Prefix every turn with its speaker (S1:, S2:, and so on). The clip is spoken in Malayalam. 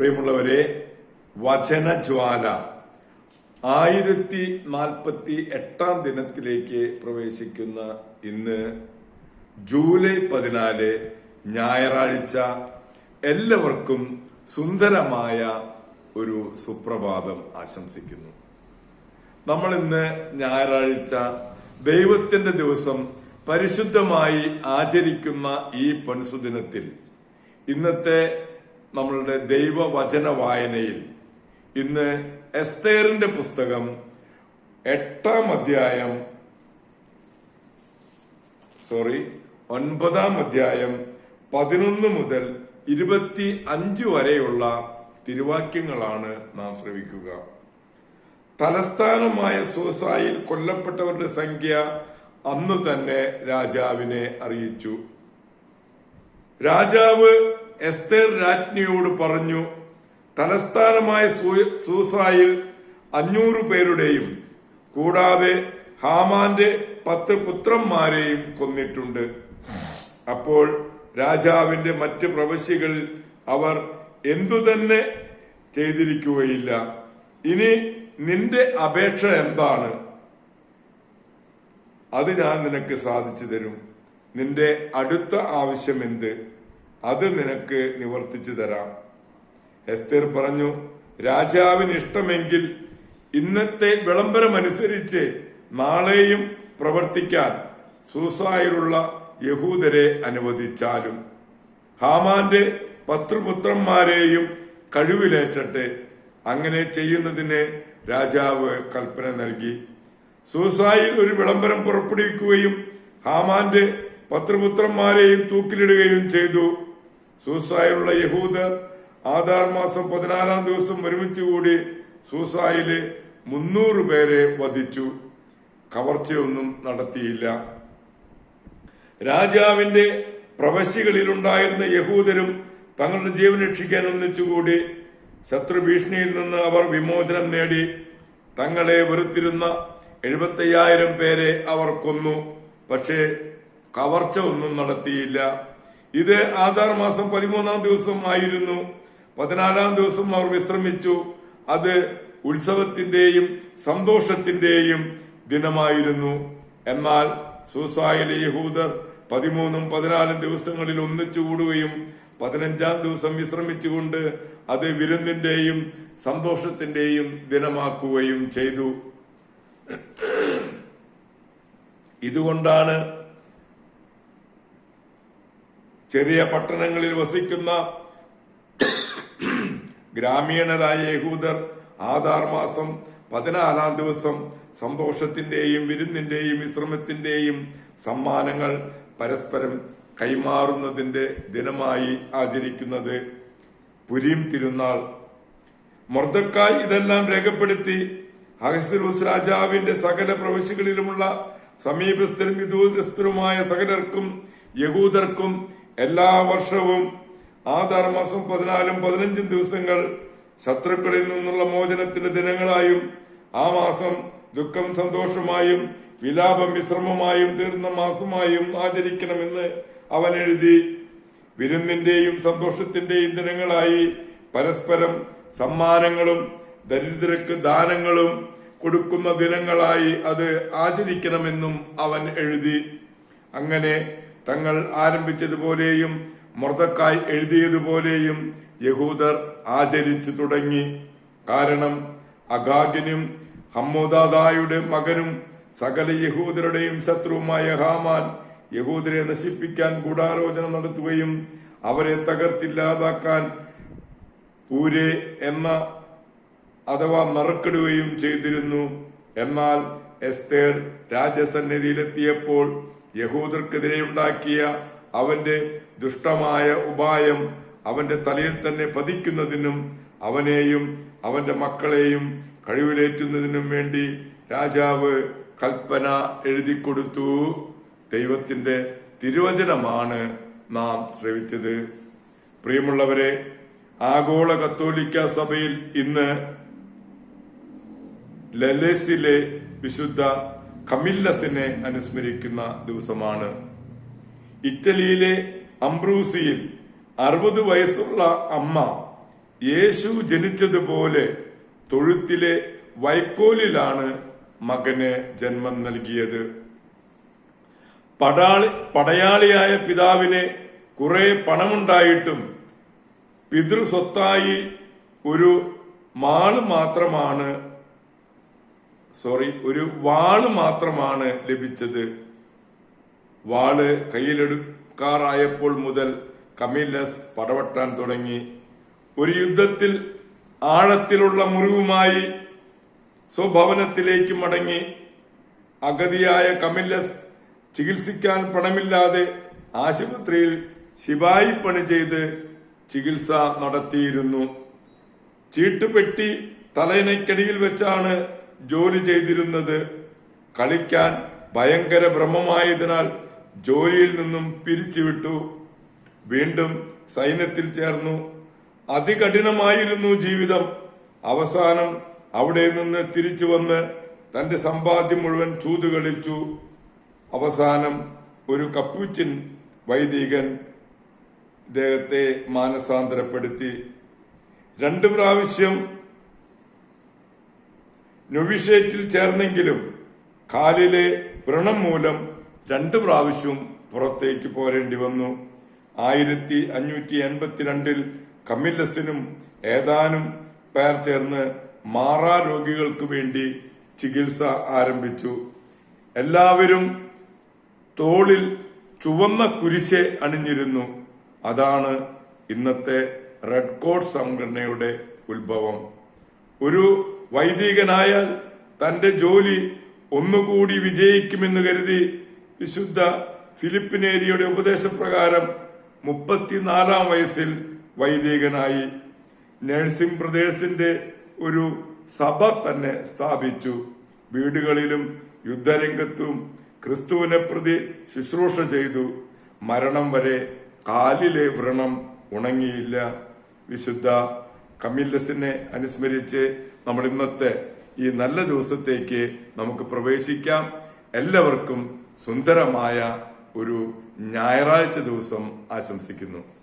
S1: പ്രിയമുള്ളവരെ വചനജ്വാല ആയിരത്തി നാൽപ്പത്തി എട്ടാം ദിനത്തിലേക്ക് പ്രവേശിക്കുന്ന ഇന്ന് ജൂലൈ പതിനാല് ഞായറാഴ്ച എല്ലാവർക്കും സുന്ദരമായ ഒരു സുപ്രഭാതം ആശംസിക്കുന്നു. നമ്മൾ ഇന്ന് ഞായറാഴ്ച ദൈവത്തിന്റെ ദിവസം പരിശുദ്ധമായി ആചരിക്കുന്ന ഈ പൊൻസുദിനത്തിൽ ഇന്നത്തെ നമ്മളുടെ ദൈവവചന വായനയിൽ ഇന്ന് എസ്തേറിന്റെ പുസ്തകം എട്ടാം അധ്യായം സോറി ഒൻപതാം അധ്യായം പതിനൊന്ന് മുതൽ ഇരുപത്തി അഞ്ച് വരെയുള്ള തിരുവാക്യങ്ങളാണ് നാം ശ്രമിക്കുക തലസ്ഥാനമായ സൂസായിൽ കൊല്ലപ്പെട്ടവരുടെ സംഖ്യ അന്ന് തന്നെ രാജാവിനെ അറിയിച്ചു. രാജാവ് എസ്തേർ രാജ്ഞിയോട് പറഞ്ഞു തലസ്ഥാനമായ സൂസായിൽ അഞ്ഞൂറ് പേരുടെയും കൂടാതെ ഹാമാന്റെ പത്ത് പുത്രന്മാരെയും കൊന്നിട്ടുണ്ട്. അപ്പോൾ രാജാവിന്റെ മറ്റ് പ്രവശ്യകൾ അവർ എന്തു തന്നെ ചെയ്തിരിക്കുകയില്ല. ഇനി നിന്റെ അപേക്ഷ എന്താണ്? അത് ഞാൻ നിനക്ക് സാധിച്ചു തരും. നിന്റെ അടുത്ത ആവശ്യം എന്ത് അത് നിനക്ക് നിവർത്തിച്ചു തരാം. എസ്തേർ പറഞ്ഞു രാജാവിന് ഇഷ്ടമെങ്കിൽ ഇന്നത്തെ വിളംബരമനുസരിച്ച് നാളെയും പ്രവർത്തിക്കാൻ സൂസായിലുള്ള യഹൂദരെ അനുവദിച്ചാലും. ഹാമാന്റെ പത്രപുത്രന്മാരെയും കഴിവിലേറ്റട്ടെ. അങ്ങനെ ചെയ്യുന്നതിന് രാജാവ് കൽപ്പന നൽകി. സൂസായിൽ ഒരു വിളംബരം പുറപ്പെടുവിക്കുകയും ഹാമാന്റെ പത്രപുത്രന്മാരെയും തൂക്കിലിടുകയും ചെയ്തു. സൂസായിലുള്ള യഹൂദ് ആധാർ മാസം പതിനാലാം ദിവസം ഒരുമിച്ച് കൂടി സൂസായിൽ മുന്നൂറ് പേരെ വധിച്ചു. കവർച്ചയൊന്നും നടത്തിയില്ല. രാജാവിന്റെ പ്രവശ്യകളിലുണ്ടായിരുന്ന യഹൂദരും തങ്ങളുടെ ജീവൻ രക്ഷിക്കാൻ ഒന്നിച്ചുകൂടി ശത്രുഭീഷണിയിൽ നിന്ന് അവർ വിമോചനം നേടി. തങ്ങളെ വെറുത്തിരുന്ന എഴുപത്തയ്യായിരം പേരെ അവർ കൊന്നു. പക്ഷേ കവർച്ച ഒന്നും നടത്തിയില്ല. ഇത് ആധാർ മാസം പതിമൂന്നാം ദിവസം ആയിരുന്നു. പതിനാലാം ദിവസം അവർ വിശ്രമിച്ചു. അത് ഉത്സവത്തിന്റെയും സന്തോഷത്തിന്റെയും ദിനമായിരുന്നു. എന്നാൽ സൂസായിലെ യഹൂദർ പതിമൂന്നും പതിനാലും ദിവസങ്ങളിൽ ഒന്നിച്ചു കൂടുകയും പതിനഞ്ചാം ദിവസം വിശ്രമിച്ചുകൊണ്ട് അത് വിരുന്നിന്റെയും സന്തോഷത്തിന്റെയും ദിനമാക്കുകയും ചെയ്തു. ഇതുകൊണ്ടാണ് ചെറിയ പട്ടണങ്ങളിൽ വസിക്കുന്ന ഗ്രാമീണരായ യഹൂദർ ആധാർ മാസം പതിനാലാം ദിവസം സന്തോഷത്തിന്റെയും വിരുന്നിന്റെയും വിശ്രമത്തിന്റെയും സമ്മാനങ്ങൾ പരസ്പരം കൈമാറുന്നതിന്റെ ദിനമായി ആചരിക്കുന്നത് പുരീം തിരുനാൾ മർദ്ദക്കായി ഇതെല്ലാം രേഖപ്പെടുത്തി അഹസിറൂസ് രാജാവിന്റെ സകല പ്രവിശ്യകളിലുമുള്ള സമീപസ്ഥരും വിദൂരസ്ഥരുമായ സകലർക്കും യഹൂദർക്കും എല്ലാ വർഷവും ആധാർ മാസം പതിനാലും പതിനഞ്ചും ദിവസങ്ങൾ ശത്രുക്കളിൽ നിന്നുള്ള മോചനത്തിന്റെ ദിനങ്ങളായും ആ മാസം ദുഃഖം സന്തോഷമായും വിലാപം വിശ്രമമായും തീർന്ന മാസമായും ആചരിക്കണമെന്ന് അവൻ എഴുതി. വിരുന്നിന്റെയും സന്തോഷത്തിന്റെയും ദിനങ്ങളായി പരസ്പരം സമ്മാനങ്ങളും ദരിദ്രർക്ക് ദാനങ്ങളും കൊടുക്കുന്ന ദിനങ്ങളായി അത് ആചരിക്കണമെന്നും അവൻ എഴുതി. അങ്ങനെ തങ്ങൾ ആരംഭിച്ചതുപോലെയും മൊർദക്കായി എഴുതിയതുപോലെയും യഹൂദർ ആചരിച്ചു തുടങ്ങി. കാരണം അഗാഗിനും ഹമ്മോദാദായുടെ മകനും സകല യഹൂദരുടെയും ശത്രുവുമായ ഹാമാൻ യഹൂദരെ നശിപ്പിക്കാൻ ഗൂഢാലോചന നടത്തുകയും അവരെ തകർത്തില്ലാതാക്കാൻ പൂരെ എന്ന അഥവാ നറുക്കിടുകയും ചെയ്തിരുന്നു. എന്നാൽ എസ്തേർ രാജസന്നിധിയിലെത്തിയപ്പോൾ യഹൂദർക്കെതിരെ ഉണ്ടാക്കിയ അവന്റെ ദുഷ്ടമായ ഉപായം അവന്റെ തലയിൽ തന്നെ പതിക്കുന്നതിനും അവനെയും അവന്റെ മക്കളെയും കഴിവിലേറ്റുന്നതിനും വേണ്ടി രാജാവ് കൽപ്പന എഴുതി കൊടുത്തു ദൈവത്തിന്റെ തിരുവചനമാണ് നാം ശ്രവിച്ചത്. പ്രിയമുള്ളവരെ ആഗോള കത്തോലിക്ക സഭയിൽ ഇന്ന് ലലേസിലെ വിശുദ്ധ കമില്ലസിനെ അനുസ്മരിക്കുന്ന ദിവസമാണ്. ഇറ്റലിയിലെ അംബ്രൂസിയിൽ അറുപത് വയസ്സുള്ള അമ്മ യേശു ജനിച്ചതുപോലെ തൊഴുത്തിലെ വൈക്കോലിലാണ് മകന് ജന്മം നൽകിയത്. പടാളി പടയാളിയായ പിതാവിന് കുറെ പണമുണ്ടായിട്ടും പിതൃസ്വത്തായി ഒരു മാൾ മാത്രമാണ് സോറി ഒരു വാൾ മാത്രമാണ് ലഭിച്ചത്. വാൾ കയ്യിലെടുക്കാറായപ്പോൾ മുതൽ കമീലസ് പടവട്ടാൻ തുടങ്ങി. ഒരു യുദ്ധത്തിൽ ആഴത്തിലുള്ള മുറിവുമായി സ്വഭവനത്തിലേക്ക് മടങ്ങി. അഗതിയായ കമില്ലസ് ചികിത്സിക്കാൻ പണമില്ലാതെ ആശുപത്രിയിൽ ശിവായി പണി ചെയ്ത് ചികിത്സ നടത്തിയിരുന്നു. ചീട്ടുപെട്ടി തലയിണയ്ക്കടിയിൽ വെച്ചാണ് ജോലി ചെയ്തിരുന്നത് കളിക്കാൻ ഭയങ്കര ഭ്രമമായതിനാൽ ജോലിയിൽ നിന്നും പിരിച്ചുവിട്ടു. വീണ്ടും സൈന്യത്തിൽ ചേർന്നു. അതികഠിനമായിരുന്നു ജീവിതം. അവസാനം അവിടെ നിന്ന് തിരിച്ചു വന്ന് തന്റെ സമ്പാദ്യം മുഴുവൻ ചൂതുകളിച്ചു അവസാനം ഒരു കപ്പൂച്ചിൻ വൈദികൻ ഇദ്ദേഹത്തെ മാനസാന്തരപ്പെടുത്തി. രണ്ട് പ്രാവശ്യം നൊവിഷേറ്റിൽ ചേർന്നെങ്കിലും കാലിലെ വ്രണം മൂലം രണ്ടു പ്രാവശ്യവും പുറത്തേക്ക് പോരേണ്ടി വന്നു. ആയിരത്തി അഞ്ഞൂറ്റി എൺപത്തിരണ്ടിൽ കമ്മില്ലസിനും ഏതാനും പേർ ചേർന്ന് മാറാ രോഗികൾക്ക് വേണ്ടി ചികിത്സ ആരംഭിച്ചു. എല്ലാവരും തോളിൽ ചുവന്ന കുരിശ് അണിഞ്ഞിരുന്നു. അതാണ് ഇന്നത്തെ റെഡ് കോട്ട് സംഘടനയുടെ ഉത്ഭവം. ഒരു വൈദികനായാൽ തന്റെ ജോലി ഒന്നുകൂടി വിജയിക്കുമെന്ന് കരുതി വിശുദ്ധ ഫിലിപ്പിനേരിയുടെ ഉപദേശപ്രകാരം മുപ്പത്തിനാലാം വയസ്സിൽ വൈദികനായി നഴ്സിംഗ് പ്രദേശത്തിന്റെ ഒരു സഭ തന്നെ സ്ഥാപിച്ചു. വീടുകളിലും യുദ്ധരംഗത്തും ക്രിസ്തുവിനെ പ്രതി ശുശ്രൂഷ ചെയ്തു. മരണം വരെ കാലിലെ വ്രണം ഉണങ്ങിയില്ല. വിശുദ്ധ കമില്ലസിനെ അനുസ്മരിച്ച് നമ്മൾ ഇന്നത്തെ ഈ നല്ല ദിവസത്തേക്ക് നമുക്ക് പ്രവേശിക്കാം. എല്ലാവർക്കും സുന്ദരമായ ഒരു ഞായറാഴ്ച ദിവസം ആശംസിക്കുന്നു.